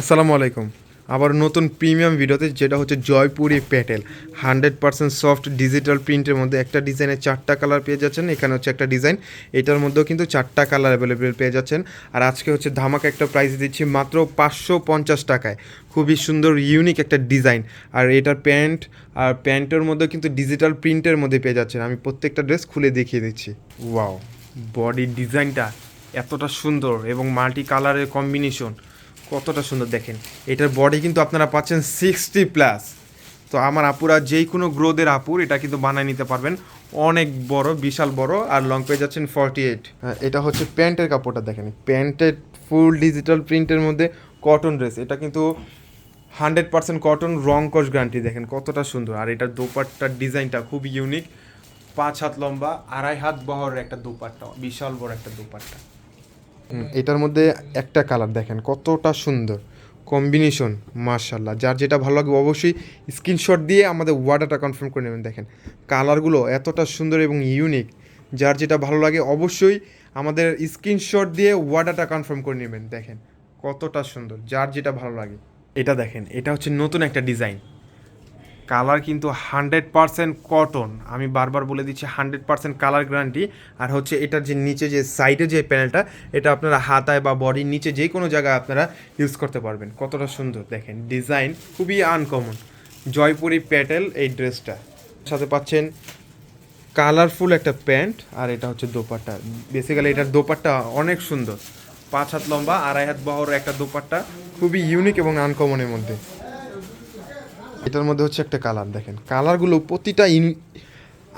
আসসালামু আলাইকুম। আবার নতুন প্রিমিয়াম ভিডিওতে, যেটা হচ্ছে জয়পুরি প্যাটেল হান্ড্রেড পার্সেন্ট সফট ডিজিটাল প্রিন্টের মধ্যে একটা ডিজাইনের চারটা কালার পেয়ে যাচ্ছেন। এখানে হচ্ছে একটা ডিজাইন, এটার মধ্যেও কিন্তু চারটা কালার অ্যাভেলেবেল পেয়ে যাচ্ছেন। আর আজকে হচ্ছে ধামাকা একটা প্রাইস দিচ্ছি মাত্র পাঁচশো পঞ্চাশ টাকায়। খুবই সুন্দর ইউনিক একটা ডিজাইন। আর এটার প্যান্ট, আর প্যান্টের মধ্যেও কিন্তু ডিজিটাল প্রিন্টের মধ্যে পেয়ে যাচ্ছেন। আমি প্রত্যেকটা ড্রেস খুলে দেখিয়ে দিচ্ছি। ওয়াও বডি ডিজাইনটা এতটা সুন্দর এবং মাল্টি কালারের কম্বিনেশন কতটা সুন্দর দেখেন। এটার বডি কিন্তু আপনারা পাচ্ছেন সিক্সটি প্লাস তো আমার আপুরা যেই কোনো গ্রোদের আপুর এটা কিন্তু বানায় নিতে পারবেন। অনেক বড়, বিশাল বড় আর লং পেয়ে যাচ্ছেন ফর্টি এইট এটা হচ্ছে প্যান্টের কাপড়টা দেখেন। প্যান্টের ফুল ডিজিটাল প্রিন্টের মধ্যে কটন ড্রেস এটা কিন্তু হান্ড্রেড পার্সেন্ট কটন রং কস গ্যারান্টি দেখেন কতটা সুন্দর। আর এটার দোপাট্টার ডিজাইনটা খুব ইউনিক পাঁচ হাত লম্বা, আড়াই হাত বহরের একটা দোপাট্টা, বিশাল বড় একটা দোপাট্টা। এটার মধ্যে একটা কালার দেখেন, কতটা সুন্দর। কম্বিনেশন মার্শাল্লাহ যার যেটা ভালো লাগবে অবশ্যই স্ক্রিনশট দিয়ে আমাদের ওয়ার্ডারটা কনফার্ম করে নেবেন। দেখেন কালারগুলো এতটা সুন্দর এবং ইউনিক যার যেটা ভালো লাগে অবশ্যই আমাদের স্ক্রিনশট দিয়ে ওয়ার্ডারটা কনফার্ম করে নেবেন। দেখেন, কতটা সুন্দর। যার যেটা ভালো লাগে। এটা দেখেন, এটা হচ্ছে নতুন একটা ডিজাইন কালার কিন্তু হান্ড্রেড পারসেন্ট কটন। আমি বারবার বলে দিচ্ছি হান্ড্রেড পারসেন্ট কালার গ্যারান্টি। আর হচ্ছে এটার যে নিচে যে সাইডে যে প্যানেলটা, এটা আপনারা হাতায় বা বডির নিচে যে কোনো জায়গায় আপনারা ইউজ করতে পারবেন। কতটা সুন্দর দেখেন, ডিজাইন খুবই আনকমন জয়পুরি প্যাটেল এই ড্রেসটা। সাথে পাচ্ছেন কালারফুল একটা প্যান্ট, আর এটা হচ্ছে দোপাট্টা। বেসিক্যালি এটার দোপাট্টা অনেক সুন্দর। পাঁচ হাত লম্বা, আড়াই হাত বহর একটা দোপাট্টা। খুবই ইউনিক এবং আনকমনের মধ্যে। এটার মধ্যে হচ্ছে একটা কালার দেখেন। কালারগুলো প্রতিটা ইন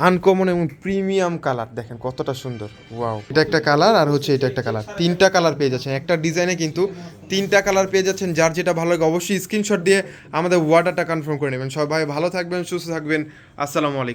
আনকমন এবং প্রিমিয়াম কালার দেখেন কতটা সুন্দর। ওয়াও এটা একটা কালার আর হচ্ছে এটা একটা কালার তিনটা কালার পেয়ে যাচ্ছেন। একটা ডিজাইনে কিন্তু তিনটা কালার পেয়ে যাচ্ছেন, যার যেটা ভালো লাগে অবশ্যই স্ক্রিনশট দিয়ে আমাদের ওয়াটারটা কনফার্ম করে নেবেন। সবাই ভালো থাকবেন, সুস্থ থাকবেন। আসসালামু আলাইকুম।